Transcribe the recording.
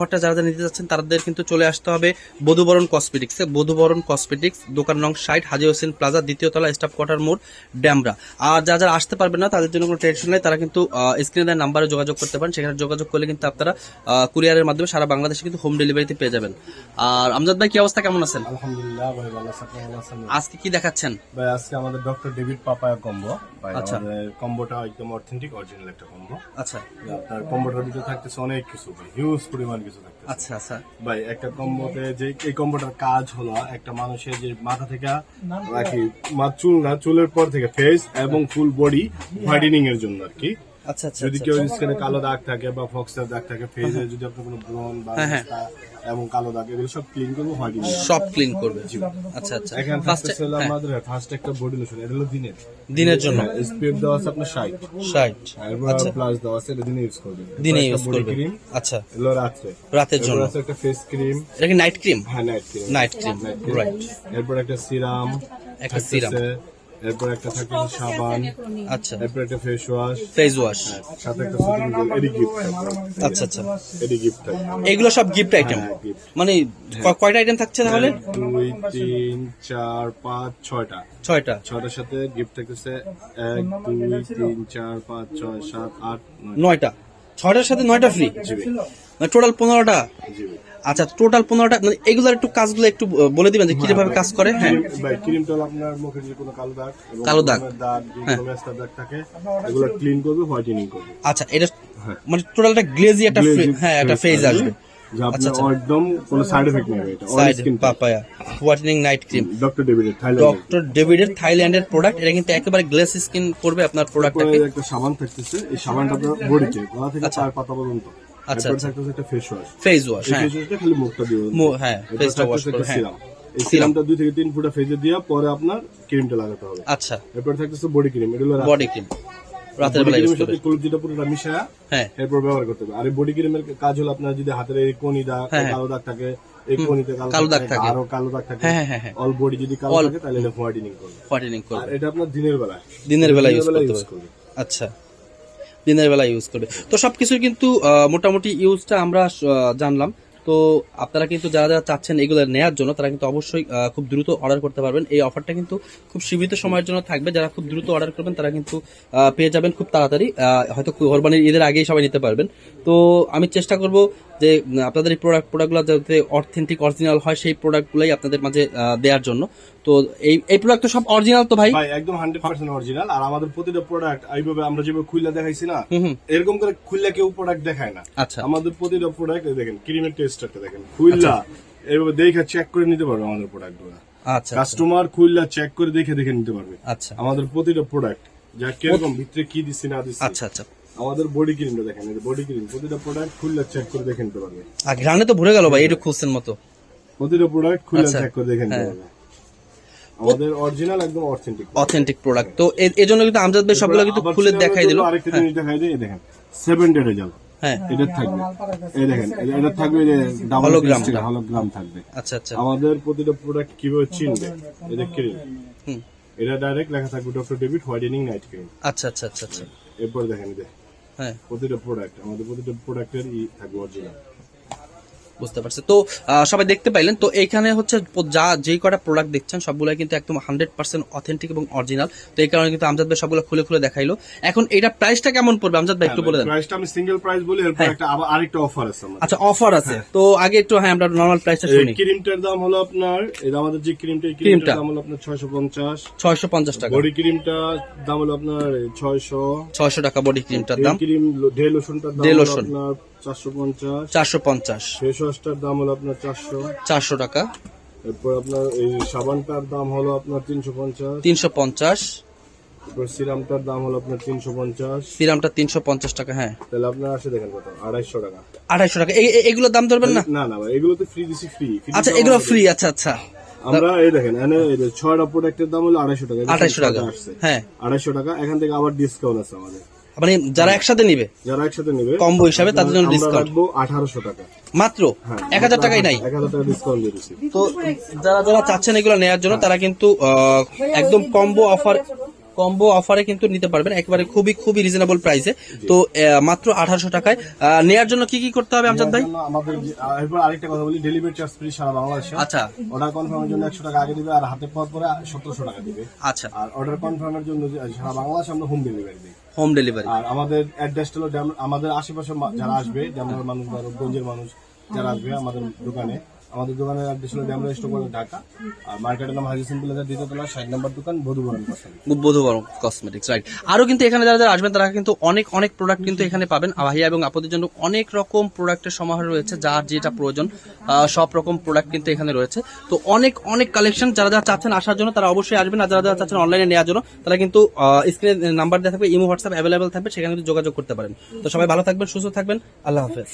অফারটা যারা যারা নিতে যাচ্ছেন তাদের কিন্তু চলে আসতে হবে বধুবরণ কসমেটিক্স বধুবরণ কসমেটিক্স দোকান নং সাইট হাজি হোসেন প্লাজা দ্বিতীয় তলা স্টাফ কোয়ার্টার মোড় ড্যামরা। আর যারা যারা আসতে পারবেন না তাদের জন্য কোনো টেনশন নেই তারা কিন্তু স্ক্রিনে দেওয়ার নাম্বারে যোগাযোগ করতে পারেন। সেখানে যোগাযোগ করলে কিন্তু আপনারা কুরিয়ারের মাধ্যমে সারা বাংলাদেশে কিন্তু হোম ডেলিভারিতে পেয়ে যাবেন। আর আমজাদ ভাই কি অবস্থা? কেমন আছেন? আলহামদুলিল্লাহ ভাই ভালো আছেন? আজকে কি দেখাচ্ছেন? ভাই আজকে আমাদের ডক্টর ডেভিড পাপায়া কম্বো আচ্ছা। কম্বোটা একদম অথেন্টিক অরিজিনাল একটা কম্বো আচ্ছা। আপনার কম্বোটার ভিতরে থাকতেছে অনেক কিছু হিউজ পরিমাণ কিছু থাকতে আচ্ছা আচ্ছা। ভাই একটা কম্বোতে যে এই কম্বোটার কাজ হলো একটা মানুষের যে মাথা থেকে আর মা চুল না চুলের পর থেকে ফেস এবং ফুল বডি হোয়াইটেনিং এর জন্য আর কি। আচ্ছা আচ্ছা যদি কেউ স্কিনে কালো দাগ থাকে বা ফক্সের দাগ থাকে ফেসে যদি আপনার কোনো ব্রন বা হ্যাঁ, হ্যাঁ। এবং কালো দাগ এগুলো সব ক্লিন করব হোয়াইটেনিং সব ক্লিন করবে। আচ্ছা আচ্ছা। এখানে ফার্স্ট হলো আমাদের ফার্স্ট একটা বডি লোশন এটা হলো দিনের। দিনের জন্য। স্পিড দেওয়া আছে আপনার ষাট। ষাট। এরপর প্লাস দেওয়া আছে এটা দিনে ইউজ করবেন দিনে ইউজ করবে। আচ্ছা। এগুলো রাত্রে। রাতের জন্য। আছে একটা ফেস ক্রিম এটা কি নাইট ক্রিম হ্যাঁ night cream night cream right এরপর একটা সিরাম একটা সিরাম এরপর একটা থাকে সাবান আচ্ছা। এরপর একটা ফেস ওয়াশ ফেস ওয়াশ সাথে একটা জেল এডি গিফট আচ্ছা আচ্ছা। এডি গিফট এগুলো সব গিফট আইটেম হ্যাঁ। মানে কয়টা আইটেম থাকছে তাহলে? দুই তিন চার পাঁচ ছয়টা। ছয়টা। ছয়টার সাথে গিফট থাকতেছে এক দুই তিন চার পাঁচ ছয় সাত আট নয় নয়টা। ছয়টার সাথে নয়টা ফ্রি মানে টোটাল পনেরোটা? আচ্ছা টোটাল পনেরোটা মানে এগুলোর একটু কাজগুলো একটু বলে দিবেন যে কীভাবে কাজ করে? হ্যাঁ। ভাই ক্রিমটা হলো আপনার মুখের যে কোনো কালো দাগ কালো দাগ। দাগ যে দাগ থাকে এগুলো ক্লিন করবে হোয়াইটেনিং করবে। আচ্ছা এটা মানে টোটালটা গ্লেজি একটা হ্যাঁ একটা ফেজ আসবে। আচ্ছা একদম কোনো সাইড এফেক্ট নেই এটা all skin papaya whitening night cream doctor ডেভিডের doctor ডেভিডের থাইল্যান্ডের প্রোডাক্ট এটা কিন্তু একেবারে গ্লেস স্কিন করবে আপনার প্রোডাক্টটাকে একটা সাবান থাকতেছে এই সাবানটা আপনার বডিতে গলা থেকে পায়ের পাতা পর্যন্ত। আচ্ছা, এরপর আচ্ছা। থাকতেছে একটা ফেস ওয়াশ ফেস ওয়াশ হ্যাঁ। ফেস ওয়াশটা খালি মুখটা দিয়ে মু- হ্যাঁ ফেসটা ওয়াশ করে হ্যাঁ। এই সিরামটা দুই থেকে তিন ফুটা ফেজে দিয়া পরে আপনার ক্রিমটা লাগাতে হবে। আচ্ছা। এরপর থাকতেছে বডি ক্রিম এটা হলো বডি ক্রিম রাতের বেলা ইউজ করবে ক্লোজিটা পুরোটা মিশায়া হ্যাঁ। এরপর ব্যবহার করতে হবে। আর এই বডি ক্রিমের কাজ হলো আপনার যদি হাতের এই কোনি দাগ হ্যাঁ, হ্যাঁ। কালো দাগ থাকে এই কোনিতে কালো দাগ থাকে। আরও কালো দাগ থাকে হ্যাঁ, হ্যাঁ, হ্যাঁ, হ্যাঁ। অল বডি যদি কালো থাকে তাহলে এটা হোয়াইটেনিং করবে। হোয়াইটেনিং আর এটা আপনার দিনের বেলায়। দিনের বেলা ইউজ বেলা করতে হবে। আচ্ছা। দিনের বেলা ইউজ করবে। তো সবকিছু কিন্তু মোটামুটি ইউজটা আমরা জানলাম। তো আপনারা কিন্তু যারা যারা চাচ্ছেন এগুলো নেওয়ার জন্য, তারা কিন্তু অবশ্যই খুব দ্রুত অর্ডার করতে পারবেন। এই অফারটা কিন্তু খুব সীমিত সময়ের জন্য থাকবে। যারা খুব দ্রুত অর্ডার করবেন, তারা কিন্তু পেয়ে যাবেন খুব তাড়াতাড়ি। হয়তো কোরবানির ঈদের আগেই সবাই নিতে পারবেন। তো আমি চেষ্টা করব যে আপনাদের এই প্রোডাক্ট প্রোডাক্টগুলো যাতে অথেন্টিক অরিজিনাল হয় সেই প্রোডাক্টগুলোই আপনাদের মাঝে দেওয়ার জন্য। তো এই এই প্রোডাক্ট তো সব অরিজিনাল তো ভাই? ভাই একদম হান্ড্রেড পার্সেন্ট অরিজিনাল আর আমাদের প্রতিটা প্রোডাক্ট এইভাবে আমরা যেভাবে খুললা দেখাইছি না এরকম করে খুললা কেউ প্রোডাক্ট দেখায় না। আচ্ছা। আমাদের প্রতিটা প্রোডাক্ট দেখেন ক্রিমের টেস্টারটা দেখেন। খুললা এইভাবে দেখে চেক করে নিতে পারবে আমাদের প্রোডাক্টগুলো আচ্ছা। কাস্টমার খুললা চেক করে দেখে দেখে নিতে পারবে। আচ্ছা। আমাদের প্রতিটা প্রোডাক্ট যা কীরকম ভিতরে কি দিচ্ছি না দিচ্ছি আচ্ছা আচ্ছা। আমাদের বডি ক্রিমটা দেখেন বডি ক্রিম প্রতিটা প্রোডাক্ট খুললা চেক করে দেখে নিতে পারবে। আর ঘ্রাণে তো ভরে গেল ভাই এটা খুলছেন মতো। প্রতিটা প্রোডাক্ট খুললা আচ্ছা। চেক করে দেখে নিতে হ্যাঁ। পারবে। আমাদের অরিজিনাল একদম অথেন্টিক অথেন্টিক প্রোডাক্ট তো এ- এজন্য কিন্তু আমজাদ ভাই সবগুলো কিন্তু খুলে দেখাই দিল। আরেকটা জিনিস দেখাই দিই দেখেন সেভেন ডে রেজাল্ট হ্যাঁ। এটা থাকবে। এই দেখেন এটা- এটা থাকবে যে। হলোগ্রাম থাকবে। আচ্ছা আচ্ছা। আমাদের প্রতিটা প্রোডাক্ট কীভাবে চিনবে? এটা ক্রিম হুম। এটা ডাইরেক্ট লেখা থাকবে doctor David whitening night cream আচ্ছা আচ্ছা আচ্ছা আচ্ছা। এরপর দেখেন হ্যাঁ প্রতিটা প্রোডাক্ট আমাদের প্রতিটা প্রোডাক্টের ই থাকবে অরিজিনাল বুঝতে পারছি। তো সবাই দেখতে পাইলেন তো এইখানে হচ্ছে যা যেই কটা প্রোডাক্ট দেখছেন সবগুলো কিন্তু একদম হান্ড্রেড পার্সেন্ট অথেন্টিক এবং অরিজিনাল তো এই কারণে কিন্তু আমজাদ ভাই সবগুলো খুলে খুলে দেখাইলো। এখন এটা প্রাইসটা কেমন পড়বে? আমজাদ ভাই একটু বলে দেন। প্রাইসটা আমি সিঙ্গেল প্রাইস বলি এরপর একটা আবার আরেকটা অফার আছে আমাদের। আচ্ছা অফার আছে। তো আগে একটু হ্যাঁ আমরা নর্মাল প্রাইসটা শুনি। ক্রিমটার দাম হলো আপনার এটা আমাদের যে ক্রিমটা ক্রিমটার দাম হলো আপনার ছয়শো পঞ্চাশ। ছয়শো পঞ্চাশ টাকা। বডি ক্রিমটা দাম হলো আপনার ছয়শো। ছয়শো টাকা বডি ক্রিমটার দাম। ক্রিম ডে লোশনটার দাম হলো আপনার চারশো পঞ্চাশ। ফেস ওয়াশটার দাম হলো আপনার চারশো। চারশো টাকা। এরপর আপনার এই সাবানটার দাম হলো আপনার তিনশো পঞ্চাশ। তিনশো পঞ্চাশ। এরপর সিরামটার দাম হলো আপনার তিনশো পঞ্চাশ। সিরামটা তিনশো পঞ্চাশ টাকা হ্যাঁ। তাহলে আপনার আসে দেখেন কত আড়াইশো টাকা। আড়াইশো টাকা। এগুলোর দাম ধরবেন না? না না ভাই এগুলো তো ফ্রি দিছি ফ্রি আচ্ছা এগুলো ফ্রি আচ্ছা আচ্ছা। আমরা এই দেখেন ছয়টা প্রোডাক্টের দাম হলো আড়াইশো টাকা। আড়াইশো টাকা আসছে। হ্যাঁ। আড়াইশো টাকা এখান থেকে আবার ডিসকাউন্ট আছে আমাদের। মানে যারা একসাথে নিবে যারা একসাথে নেবে কম্বো হিসাবে তাদের জন্য ডিসকাউন্ট রাখব আঠারোশো টাকা। মাত্র? এক হাজার টাকাই নাই? এক হাজার টাকা ডিসকাউন্ট দিয়ে দিচ্ছি তো যারা যারা চাচ্ছেন এগুলো নেওয়ার জন্য তারা কিন্তু একদম কম্বো অফার কম্বো অফারে কিন্তু নিতে পারবেন। একেবারে খুবই খুবই রিজনেবল প্রাইসে তো মাত্র আঠারোশো টাকায়। নেয়ার জন্য কি কি করতে হবে আমজাদ ভাই? আমাদের আরেকটা কথা বলি ডেলিভারি চার্জ ফ্রি সারা বাংলাদেশে। আচ্ছা। অর্ডার কনফার্মের জন্য একশো টাকা আগে দিবে আর হাতে পাওয়ার পরে সতেরোশো টাকা দিবে। আচ্ছা। আর অর্ডার কনফার্মের জন্য সারা বাংলাদেশে আমরা হোম ডেলিভারি দিই। Home delivery. আর আমাদের অ্যাড্রেসটা হলো আমাদের আশেপাশে যারা আসবে ড্যামরার মানুষ বা রূপগঞ্জের মানুষ যারা আসবে আমাদের দোকানে আমাদের দোকানের অ্যাড্রেস হলো ড্যামরা স্টোর ঢাকা। আর মার্কেটের নাম হাজি সিম্পল দ্বিতীয় তলা, ষাট নম্বর দোকান, বধুবরণ পছন্দ বোধবর কসমেটিক্স রাইট আরও কিন্তু এখানে যারা যারা আসবেন, তারা কিন্তু অনেক অনেক প্রোডাক্ট কিন্তু এখানে পাবেন। ভাইয়া এবং আপনাদের জন্য অনেক রকম প্রোডাক্টের সমাহার রয়েছে, যার যেটা প্রয়োজন সব রকম প্রোডাক্ট কিন্তু এখানে রয়েছে। তো অনেক অনেক কালেকশন যারা যারা চাচ্ছেন আসার জন্য, তারা অবশ্যই আসবেন। আর যারা যারা চাচ্ছেন অনলাইনে নেওয়ার জন্য, তারা কিন্তু স্ক্রিনে নাম্বার দেওয়া থাকবে, ইমো, হোয়াটসঅ্যাপ অ্যাভেলেবেল থাকবে, সেখানে কিন্তু যোগাযোগ করতে পারেন। তো সবাই ভালো থাকবেন, সুস্থ থাকবেন। আল্লাহ হাফেজ।